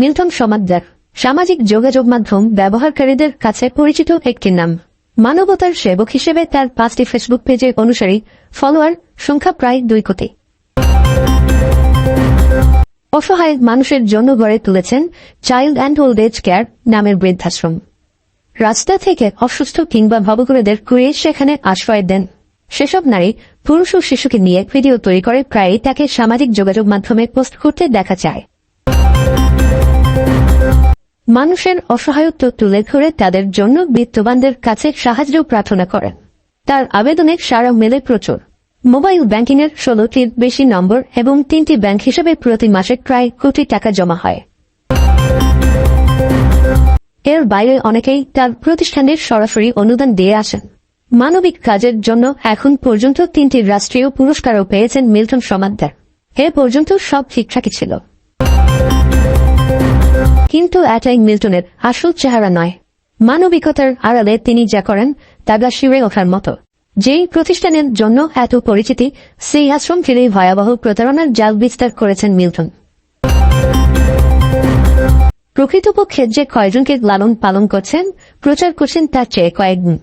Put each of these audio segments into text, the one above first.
Milton Samaddar সামাজিক যোগাযোগ মাধ্যম ব্যবহারকারীদের কাছে পরিচিত একটি নাম। মানবতার সেবক হিসেবে তার পাঁচটি ফেসবুক পেজের অনুসারী ফলোয়ার সংখ্যা প্রায় দুই কোটি। অসহায় মানুষের জন্য গড়ে তুলেছেন child and old age care নামের বৃদ্ধাশ্রম। রাস্তা থেকে অসুস্থ কিংবা ভবঘুরেদের কুড়িয়ে সেখানে আশ্রয় দেন। সেসব নারী, পুরুষ ও শিশুকে নিয়ে ভিডিও তৈরি করে প্রায়ই তাকে সামাজিক যোগাযোগ মাধ্যমে পোস্ট করতে দেখা যায়। মানুষের অসহায়ত্ব তুলে ধরে তাদের জন্য বিত্তবানদের কাছে সাহায্য প্রার্থনা করেন তার আবেদনে সারা মেলে প্রচুর। মোবাইল ব্যাংকিং এর ষোলোটির বেশি নম্বর এবং তিনটি ব্যাংক হিসেবে প্রতি মাসে প্রায় কোটি টাকা জমা হয়। এর বাইরে অনেকেই তার প্রতিষ্ঠানের সরাসরি অনুদান দিয়ে আসেন। মানবিক কাজের জন্য এখন পর্যন্ত তিনটি রাষ্ট্রীয় পুরস্কারও পেয়েছেন মিল্টন সমাদ্দার। এ পর্যন্ত সব ঠিকঠাকই ছিল। এটাই মিল্টনের আসল চেহারা নয়। মানবিকতার আড়ালে তিনি যা করেন, তা গা শিরে ওঠার মতো। যেই প্রতিষ্ঠানের জন্য এত পরিচিতি, সেই আশ্রম ফিরেই ভয়াবহ প্রতারণার জাল বিস্তার করেছেন মিল্টন। প্রকৃতপক্ষে যে কয়জনকে লালন পালন করছেন, প্রচার করছেন তার চেয়ে কয়েকগুণ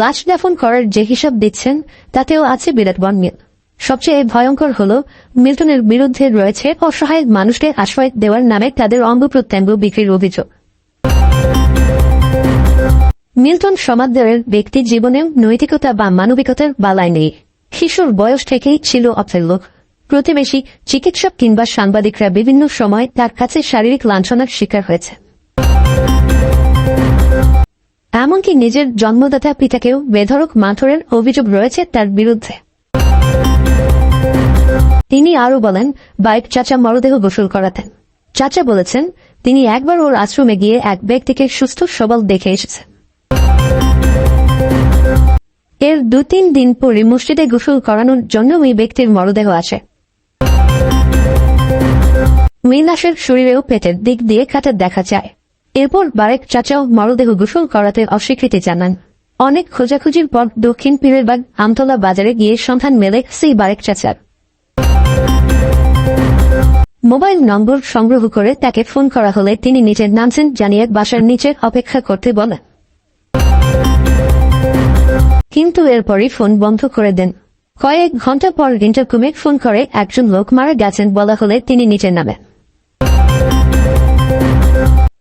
লাশ দাফন করার যে হিসাব দিচ্ছেন, তাতেও আছে বিরাট বনমিল। সবচেয়ে ভয়ঙ্কর হল, মিল্টনের বিরুদ্ধে রয়েছে অসহায় মানুষকে আশ্রয় দেওয়ার নামে তাদের অঙ্গ প্রত্যঙ্গ বিক্রির অভিযোগ। মিল্টন সমাদরের ব্যক্তি জীবনেও নৈতিকতা বা মানবিকতার বালায় নেই। শিশুর বয়স থেকেই ছিল লোক প্রতিবেশী, চিকিৎসক কিংবা সাংবাদিকরা বিভিন্ন সময় তার কাছে শারীরিক লাঞ্ছনার শিকার হয়েছে। এমনকি নিজের জন্মদাতা পিতাকেও বেধরক মাথরের অভিযোগ রয়েছে তার বিরুদ্ধে। তিনি আরও বলেন, বাইক চাচা মরদেহ গোসল করাতেন। চাচা বলেছেন, তিনি একবার ওর আশ্রমে গিয়ে এক ব্যক্তিকে সুস্থ সবল দেখে এসেছেন। এর দু তিন দিন পরে মসজিদে গোসল করানোর জন্য ওই ব্যক্তির মরদেহ আসে। মিলাসের শরীরেও পেটের দিক দিয়ে কাটা দেখা যায়। এরপর বারেক চাচাও মরদেহ গোসল করাতে অস্বীকৃতি জানান। অনেক খোঁজাখুঁজির পর দক্ষিণ পীরেরবাগ আমতলা বাজারে গিয়ে সন্ধান মেলে সেই বারেক চাচার। মোবাইল নম্বর সংগ্রহ করে তাকে ফোন করা হলে তিনি নিজের নামছেন জানিয়ে বাসার নিচে অপেক্ষা করতে বলেন। কিন্তু এরপরই ফোন বন্ধ করে দেন। কয়েক ঘণ্টা পর ইন্টারকমে ফোন করে একজন লোক মারা গেছেন বলা হলে তিনি নিচে নামে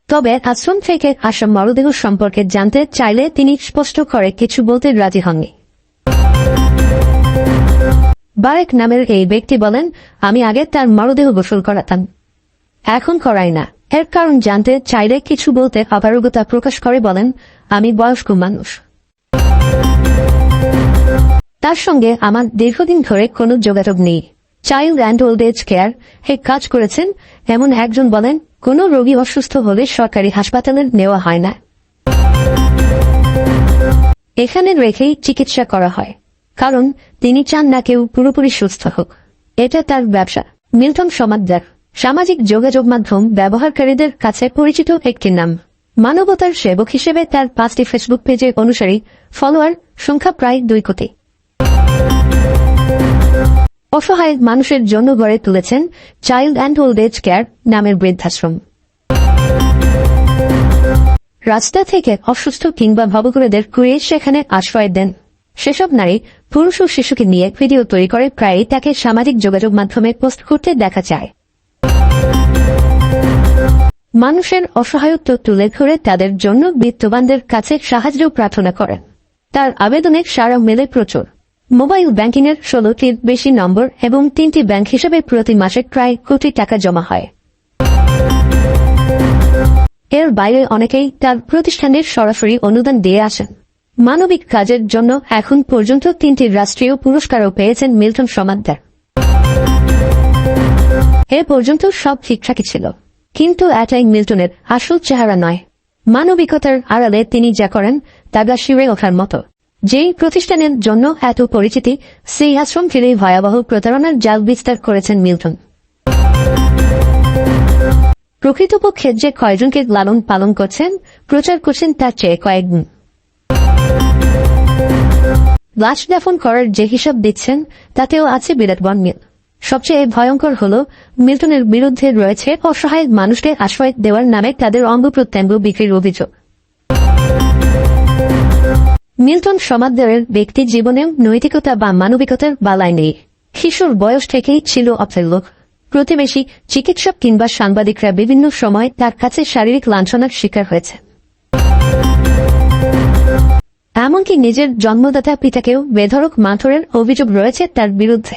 তবে আশ্রম থেকে আসা মরদেহ সম্পর্কে জানতে চাইলে তিনি স্পষ্ট করে কিছু বলতে রাজি হননি। বারেক নামের এই ব্যক্তি বলেন, আমি আগে তার মরদেহ গোসল করাতাম। এখন করাই না। এর কারণ জানতে চাইলে কিছু বলতে অপারগতা প্রকাশ করে বলেন, আমি বয়স্ক মানুষ। তার সঙ্গে আমার দীর্ঘদিন ধরে কোনো যোগাযোগ নেই। Child and old age care হে কাজ করেছেন, এমন একজন বলেন, কোনো রোগী অসুস্থ হলে সরকারি হাসপাতালে নেওয়া হয় না। এখানে রেখেই চিকিৎসা করা হয়। কারণ তিনি চান না কেউ পুরোপুরি সুস্থ হোক। এটা তার ব্যবসা। মিল্টন সমাদ্দার সামাজিক যোগাযোগ মাধ্যম ব্যবহারকারীদের কাছে পরিচিত একটি নাম। মানবতার সেবক হিসেবে তার পাঁচটি ফেসবুক পেজের অনুসারী ফলোয়ার সংখ্যা প্রায় দুই কোটি। অসহায় মানুষের জন্য গড়ে তুলেছেন child and old age care নামের বৃদ্ধাশ্রম। রাস্তা থেকে অসুস্থ কিংবা ভবঘুরেদের কুড়িয়ে সেখানে আশ্রয় দেন। সেসব নারী পুরুষ ও শিশুকে নিয়ে ভিডিও তৈরি করে প্রায়ই তাকে সামাজিক যোগাযোগ মাধ্যমে পোস্ট করতে দেখা যায়। মানুষের অসহায়ত্ব তুলে ধরে তাদের জন্য বিত্তবানদের কাছে সাহায্য প্রার্থনা করেন। তার আবেদনে সারা মেলে প্রচুর। মোবাইল ব্যাংকিং এর ষোলোটির বেশি নম্বর এবং তিনটি ব্যাংক হিসেবে প্রতি মাসে প্রায় কোটি টাকা জমা হয়। এর বাইরে অনেকেই তার প্রতিষ্ঠানের সরাসরি অনুদান দিয়ে আসেন। মানবিক কাজের জন্য এখন পর্যন্ত তিনটি রাষ্ট্রীয় পুরস্কারও পেয়েছেন মিল্টন সমাদ্দার। এ পর্যন্ত সব ঠিকঠাকই ছিল। কিন্তু এটাই মিল্টনের আসল চেহারা নয়। মানবিকতার আড়ালে তিনি যা করেন, তা গা শিরে ওঠার মতো। যেই প্রতিষ্ঠানের জন্য এত পরিচিতি, সেই আশ্রম ফিরেই ভয়াবহ প্রতারণার জাল বিস্তার করেছেন মিল্টন। প্রকৃতপক্ষে যে কয়জনকে লালন পালন করছেন, প্রচার করছেন তার চেয়ে কয়েকগুণ লাশ দাফন করার যে হিসাব দিচ্ছেন, তাতেও আছে বিরাট বনমিল সবচেয়ে ভয়ঙ্কর হল, মিল্টনের বিরুদ্ধে রয়েছে অসহায় মানুষকে আশ্রয় দেওয়ার নামে তাদের অঙ্গ প্রত্যঙ্গ বিক্রির অভিযোগ। মিল্টন সমাদরের ব্যক্তি জীবনেও নৈতিকতা বা মানবিকতার বালাই নেই। শিশুর বয়স থেকেই ছিল অথেল্য প্রতিবেশী, চিকিৎসক কিংবা সাংবাদিকরা বিভিন্ন সময় তার কাছে শারীরিক লাঞ্ছনার শিকার হয়েছে। এমনকি নিজের জন্মদাতা পিতাকেও বেধরক মাথরের অভিযোগ রয়েছে তার বিরুদ্ধে।